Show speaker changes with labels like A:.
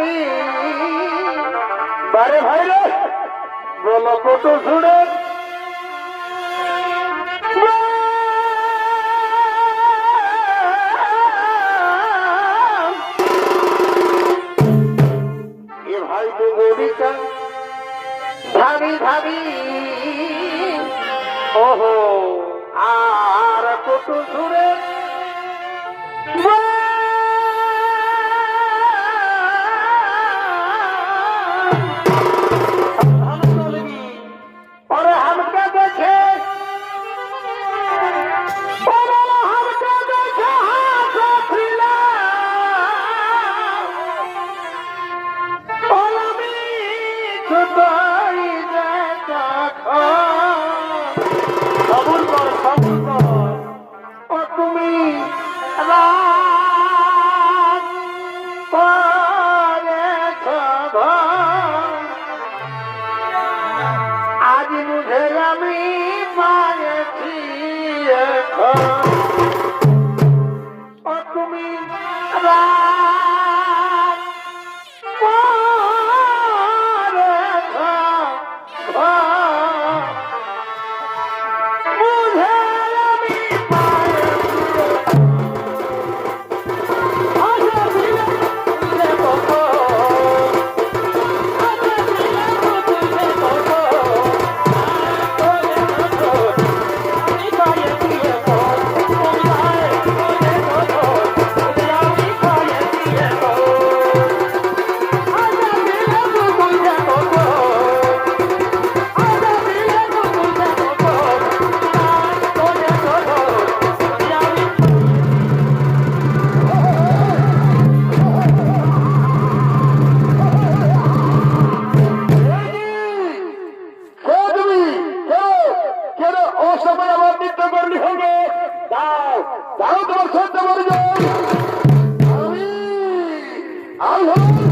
A: আমি বারে ভাই রে বলো কত শুনে। ভাবি ভাবি ওহো আর কত সুরে বল তোমার দেখা কান্ডি খেলবে যাও যাও তোমার সত্য মরে যাও আমি আমি